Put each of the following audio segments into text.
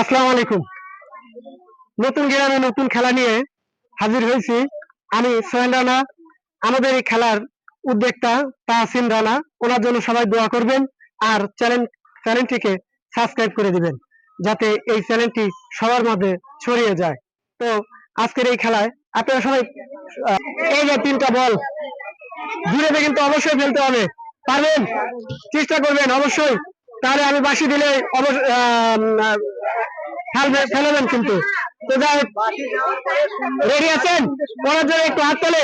আসসালামু আলাইকুম নতুন গ্রামে নতুন খেলা নিয়ে হাজির হয়েছি। আমি সোহেল রানা, আমাদের এই খেলার উদ্যোক্তা তাহসিন রানা। ওনার জন্য সবাই দোয়া করবেন আর চ্যানেল চ্যানেলটিকে সাবস্ক্রাইব করে দিবেন, যাতে এই চ্যানেলটি সবার মধ্যে ছড়িয়ে যায়। তো আজকের এই খেলায় আপনারা সবাই এই যে তিনটা বল, দূরে কিন্তু অবশ্যই ফেলতে হবে। পারবেন? চেষ্টা করবেন, অবশ্যই। তাহলে আমি বাসি দিলে ফেলবেন কিন্তু। তো যাই রেডি আছেন? পরের জন্য একটু হাত তোলে।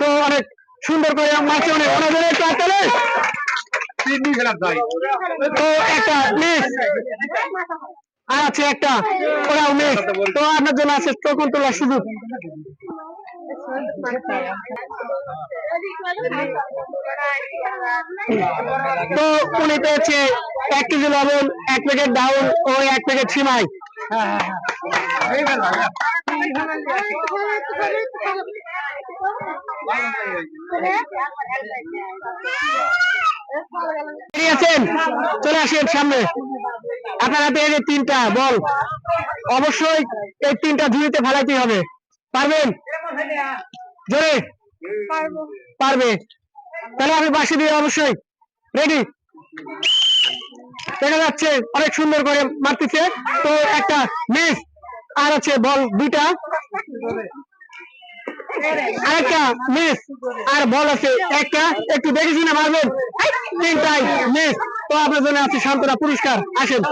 তো অনেক সুন্দর করে মারছে অনেক। জন্য একটু হাত তোলে। তো একটা মিস আর আছে একটা। ওরাও মিস তো আপনার জন্য আছে টোকন তোলার সুযোগ। তো উনি পেয়েছে, এক কেজি লবণ, এক প্যাকেট ডাউন ও এক প্যাকেট সিমাই। চলে আসেন সামনে। আপনার হাতে এই তিনটা, বল। অবশ্যই এই তিনটা ঝুড়িতে ফেলাইতে হবে। পারবেন? জোরে পারবে। তাহলে আমি বাসি দিয়ে অবশ্যই রেডি দেখা যাচ্ছে অনেক সুন্দর করে মারতেছে। তো একটা মিস আর আছে বল দুইটা। আরেকটা মিস আর বল আছে একটা। একটু দেখে শুনে মারবেন। তিনটাই মিস তো আপনার জন্য আছে সান্ত্বনা পুরস্কার। আসেন।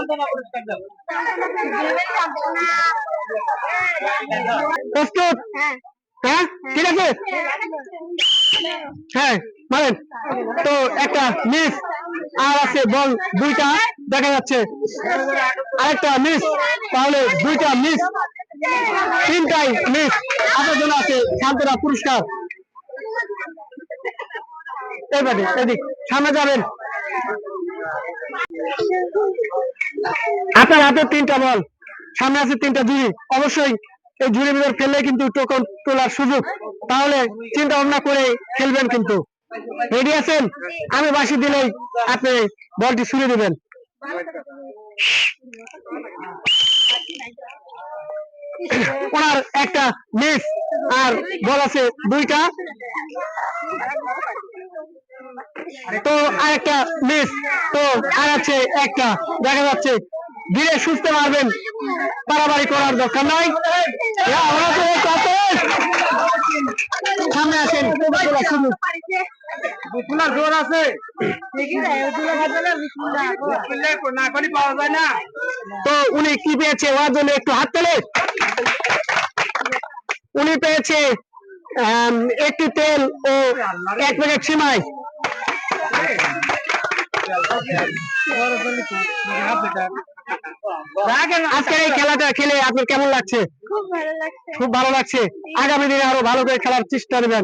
প্রস্তুত? হ্যাঁ? ঠিক আছে? হ্যাঁ মারেন তো একটা মিস আর আছে, বল, দুইটা দেখা যাচ্ছে। আরেকটা মিস তাহলে দুইটা মিস তিনটাই মিস আপনার জন্য আছে শান্তরা পুরস্কার। এইবারে এদিক, সামনে যাবেন। আপনার হাতে তিনটা বল, সামনে আছে তিনটা ঝুড়ি অবশ্যই এই ঝুড়ির ভিতর ফেললে কিন্তু টোকন তোলার সুযোগ। তাহলে চিন্তা ভাবনা করে খেলবেন কিন্তু। রেডি আছেন? আমি বাসি দিলেই আপনি বলটি ছুড়ে দিবেন। ওনার একটা মিস আর বল আছে দুইটা। তো আর একটা মিস তো আর আছে একটা। দেখা যাচ্ছে ধীরে সুস্থ মারবেন। বাড়াবাড়ি করার দরকার নাই। সামনে আসেন। জোর আছে। পাওয়া যায় না। তো উনি কি পেয়েছে? ওর জন্য একটু হাত তোলে। উনি পেয়েছে একটি তেল ও এক প্যাকেট সিমাই। আজকের এই খেলাটা খেলে আপনার কেমন লাগছে? খুব ভালো লাগছে। খুব ভালো লাগছে। আগামী দিনে আরও ভালো করে খেলার চেষ্টা নেবেন।